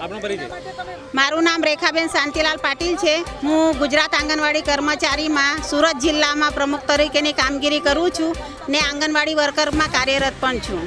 મારું નામ રેખાબેન શાંતિલાલ પાટીલ છે. હું ગુજરાત આંગણવાડી કર્મચારીમાં સુરત જિલ્લામાં પ્રમુખ તરીકેની કામગીરી કરું છું ને આંગણવાડી વર્કરમાં કાર્યરત પણ છો.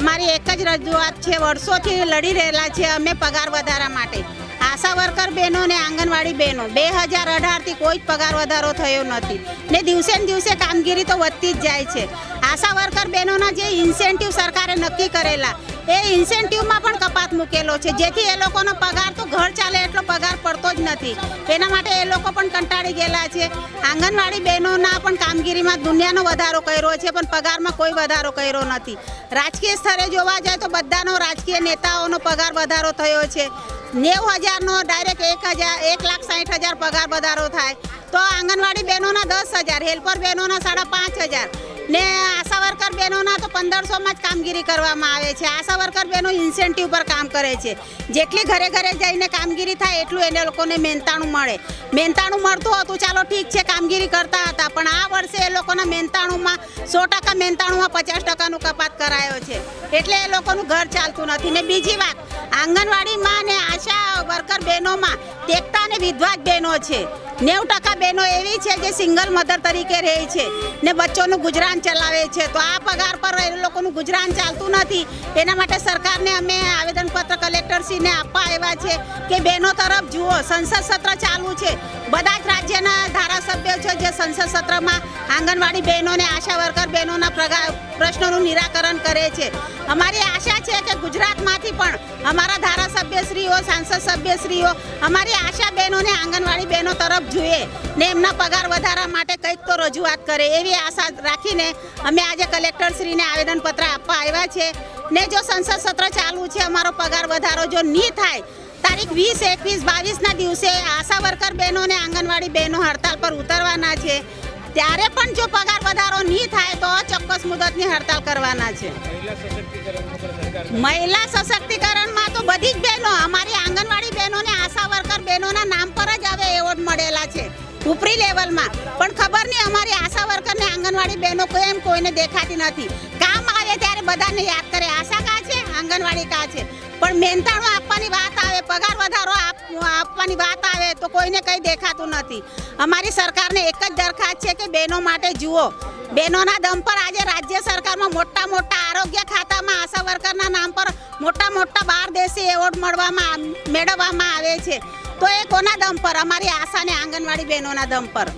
અમારી એક જ રજૂઆત છે વર્ષોથી લડી રહેલા છે અમે પગાર વધારા માટે. આશા વર્કર બહેનો ને આંગણવાડી બહેનો બે હજાર અઢારથી કોઈ જ પગાર વધારો થયો નથી ને દિવસે ને દિવસે કામગીરી તો વધતી જ જાય છે. આશા વર્કર બહેનોના જે ઇન્સેન્ટિવ સરકારે નક્કી કરેલા એ ઇન્સેન્ટિવમાં પણ કપાત મૂકેલો છે. જેથી એ લોકોનો પગાર તો ઘર ચાલે એટલો પગાર પડતો જ નથી. એના માટે એ લોકો પણ કંટાળી ગયેલા છે. આંગણવાડી બહેનોના પણ કામગીરીમાં દુનિયાનો વધારો કર્યો છે, પણ પગારમાં કોઈ વધારો કર્યો નથી. રાજકીય સ્તરે જોવા જાય તો બધાનો રાજકીય નેતાઓનો પગાર વધારો થયો છે. નેવું હજારનો ડાયરેક્ટ એક હજાર, એક લાખ સાઠ હજાર પગાર વધારો થાય. તો આંગણવાડી બહેનોના દસ હજાર, હેલ્પર બહેનોના સાડા પાંચ હજાર ને આશા વર્કર બહેનોના તો પંદરસોમાં જ કામગીરી કરવામાં આવે છે. આશા વર્કર બહેનો ઇન્સેન્ટિવ પર કામ કરે છે. જેટલી ઘરે ઘરે જઈને કામગીરી થાય એટલું એને લોકોને મહેનતાણું મળે. મહેનતાણું મળતું હતું, ચાલો ઠીક છે, કામગીરી કરતા હતા, પણ આ વર્ષે એ લોકોના મહેનતાણુંમાં સો ટકા મહેનતાણુંમાં પચાસ ટકાનું કપાત કરાયો છે. એટલે એ લોકોનું ઘર ચાલતું નથી. ને બીજી વાત, આંગણવાડીમાં ને આશા વર્કર બહેનોમાં તેકતા અને વિધવા બહેનો છે. નેવું ટકા બહેનો એવી છે જે સિંગલ મધર તરીકે રહે છે ને બચ્ચોનું ગુજરાન ચલાવે છે. તો આ પગાર પર એ લોકોનું ગુજરાન ચાલતું નથી. એના માટે સરકારને અમે આવેદનપત્ર કલેક્ટરશ્રીને આપવા આવ્યા છે કે બહેનો તરફ જુઓ, સંસદ સત્ર ચાલુ છે. બધા જ રાજ્યના ધારાસભ્યો છે જે સંસદ સત્રમાં આંગણવાડી બહેનોને આશા વર્કર બહેનોના પ્રશ્નોનું નિરાકરણ કરે છે. અમારી આશા છે કે ગુજરાતમાંથી પણ અમારા ધારાસભ્યશ્રીઓ, સાંસદ સભ્યશ્રીઓ અમારી આશા બહેનોને આંગણવાડી બહેનો તરફ જોઈએ ને એમના પગાર વધારા માટે કંઈક તો રજૂઆત કરે એવી આશા રાખીને અમે આજે કલેક્ટરશ્રીને આવેદનપત્ર આપવા આવ્યા છે. ને જો સંસદ સત્ર ચાલુ છે અમારો પગાર વધારો જો નહીં થાય તારીખ વીસ એકવીસ બાવીસના દિવસે આશા વર્કર બહેનોને આંગણવાડી બહેનો હડતાલ પર ઉતરવાના છે. ત્યારે પણ જો પગાર વધારો નહીં થાય તો ચોક્કસ મુદતની હડતાલ કરવાના છે. મહિલા સશક્તિકરણ ઉપરી લેવલમાં. પણ ખબર નહીં અમારી આશા વર્કરને આંગણવાડી બહેનો કેમ કોઈને દેખાતી નથી. કામ આવે ત્યારે બધાને યાદ કરે. આશા કા છે? આંગણવાડી કા છે? પણ મહેનતાણું આપવાની વાત આવે, પગાર વધારો આપ- આપવાની વાત આવે તો કોઈને કંઈ દેખાતું નથી. અમારી સરકારને એક જ દરખાસ્ત છે કે બહેનો માટે જુઓ. બહેનોના દમ પર આજે રાજ્ય સરકારમાં મોટા મોટા આરોગ્ય આશા નામ પર મોટા મોટા બાર દેશી એવોર્ડ મળવામાં મેળવવામાં આવે છે. તો એ કોના દમ પર? અમારી આશા ને આંગણવાડી બહેનોના દમ પર.